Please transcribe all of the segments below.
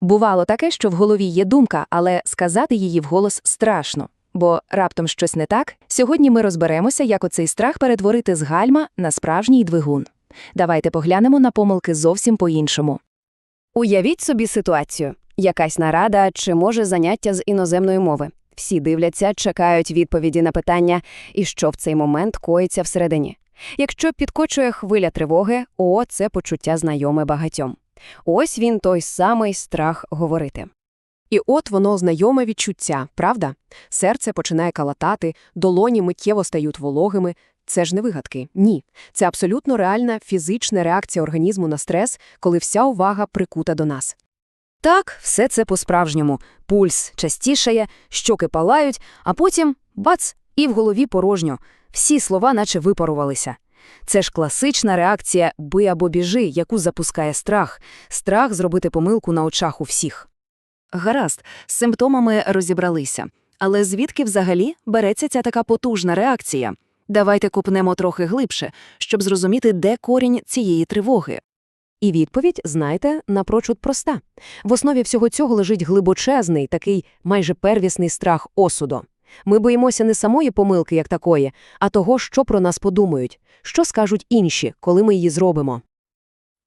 Бувало таке, що в голові є думка, але сказати її вголос страшно. Бо раптом щось не так. Сьогодні ми розберемося, як оцей страх перетворити з гальма на справжній двигун. Давайте поглянемо на помилки зовсім по-іншому. Уявіть собі ситуацію. Якась нарада чи може заняття з іноземної мови. Всі дивляться, чекають відповіді на питання, і що в цей момент коїться всередині. Якщо підкочує хвиля тривоги, о, це почуття знайоме багатьом. Ось він той самий страх говорити. І от воно знайоме відчуття, правда? Серце починає калатати, долоні миттєво стають вологими. Це ж не вигадки. Ні. Це абсолютно реальна фізична реакція організму на стрес, коли вся увага прикута до нас. Так, все це по-справжньому. Пульс частішає, щоки палають, а потім – бац, і в голові порожньо. Всі слова наче випарувалися. Це ж класична реакція «би або біжи», яку запускає страх. Страх зробити помилку на очах у всіх. Гаразд, з симптомами розібралися. Але звідки взагалі береться ця така потужна реакція? Давайте купнемо трохи глибше, щоб зрозуміти, де корінь цієї тривоги. І відповідь, знаєте, напрочуд проста. В основі всього цього лежить глибочезний, такий майже первісний страх осуду. Ми боїмося не самої помилки як такої, а того, що про нас подумають, що скажуть інші, коли ми її зробимо.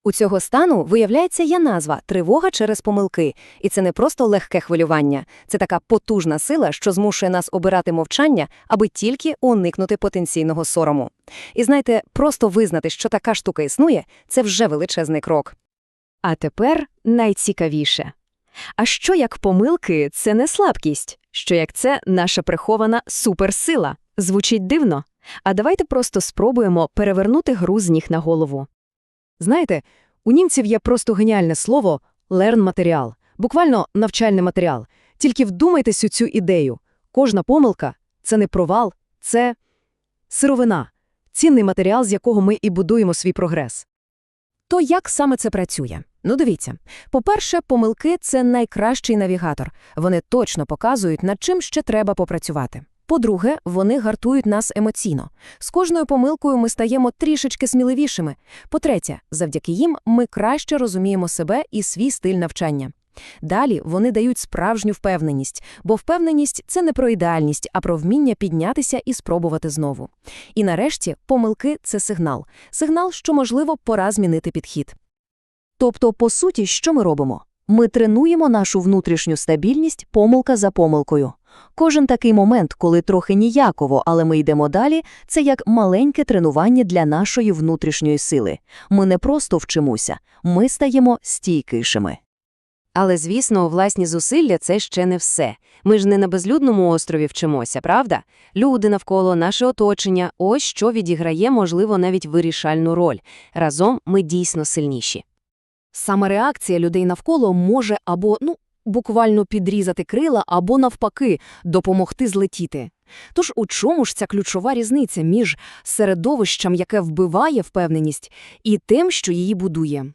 У цього стану, виявляється, є назва «тривога через помилки». І це не просто легке хвилювання. Це така потужна сила, що змушує нас обирати мовчання, аби тільки уникнути потенційного сорому. І знаєте, просто визнати, що така штука існує, це вже величезний крок. А тепер найцікавіше. А що як помилки – це не слабкість? Що як це наша прихована суперсила? Звучить дивно. А давайте просто спробуємо перевернути гру з ніг на голову. Знаєте, у німців є просто геніальне слово «learn-матеріал», буквально навчальний матеріал. Тільки вдумайтесь у цю ідею. Кожна помилка – це не провал, це сировина, цінний матеріал, з якого ми і будуємо свій прогрес. То як саме це працює? Ну дивіться. По-перше, помилки – це найкращий навігатор. Вони точно показують, над чим ще треба попрацювати. По-друге, вони гартують нас емоційно. З кожною помилкою ми стаємо трішечки сміливішими. По-третє, завдяки їм ми краще розуміємо себе і свій стиль навчання. Далі вони дають справжню впевненість, бо впевненість – це не про ідеальність, а про вміння піднятися і спробувати знову. І нарешті помилки – це сигнал. Сигнал, що, можливо, пора змінити підхід. Тобто, по суті, що ми робимо? Ми тренуємо нашу внутрішню стабільність помилка за помилкою. Кожен такий момент, коли трохи ніяково, але ми йдемо далі, це як маленьке тренування для нашої внутрішньої сили. Ми не просто вчимося, ми стаємо стійкішими. Але, звісно, власні зусилля – це ще не все. Ми ж не на безлюдному острові вчимося, правда? Люди навколо, наше оточення – ось що відіграє, можливо, навіть вирішальну роль. Разом ми дійсно сильніші. Саме реакція людей навколо може або, ну, буквально підрізати крила, або, навпаки, допомогти злетіти. Тож у чому ж ця ключова різниця між середовищем, яке вбиває впевненість, і тим, що її будує?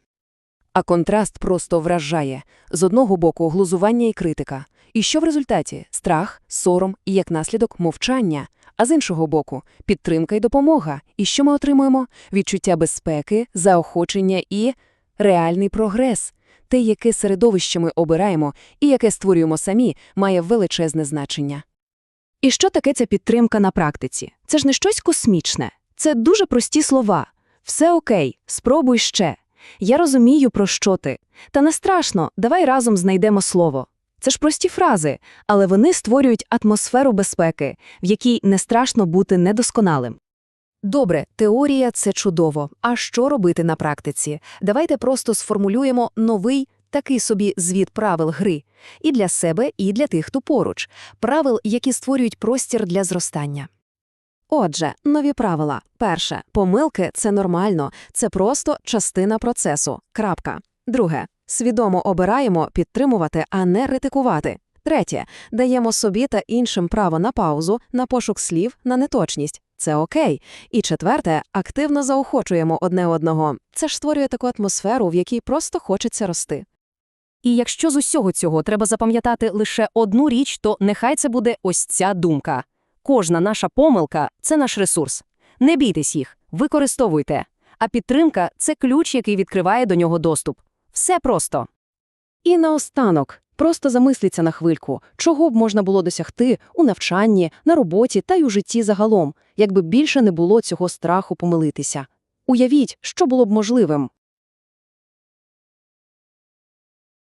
А контраст просто вражає. З одного боку глузування і критика. І що в результаті? Страх, сором і, як наслідок, мовчання. А з іншого боку – підтримка і допомога. І що ми отримуємо? Відчуття безпеки, заохочення і реальний прогрес. Те, яке середовище ми обираємо і яке створюємо самі, має величезне значення. І що таке ця підтримка на практиці? Це ж не щось космічне. Це дуже прості слова. Все окей, спробуй ще. Я розумію, про що ти. Та не страшно, давай разом знайдемо слово. Це ж прості фрази, але вони створюють атмосферу безпеки, в якій не страшно бути недосконалим. Добре, теорія – це чудово. А що робити на практиці? Давайте просто сформулюємо новий такий собі звіт правил гри. І для себе, і для тих, хто поруч. Правил, які створюють простір для зростання. Отже, нові правила. Перше. Помилки – це нормально. Це просто частина процесу. Крапка. Друге. Свідомо обираємо підтримувати, а не ритикувати. Третє. Даємо собі та іншим право на паузу, на пошук слів, на неточність. Це окей. І четверте, активно заохочуємо одне одного. Це ж створює таку атмосферу, в якій просто хочеться рости. І якщо з усього цього треба запам'ятати лише одну річ, то нехай це буде ось ця думка. Кожна наша помилка це наш ресурс. Не бійтесь їх, використовуйте. А підтримка це ключ, який відкриває до нього доступ. Все просто. І наостанок, просто замисліться на хвильку, чого б можна було досягти у навчанні, на роботі та й у житті загалом, якби більше не було цього страху помилитися. Уявіть, що було б можливим.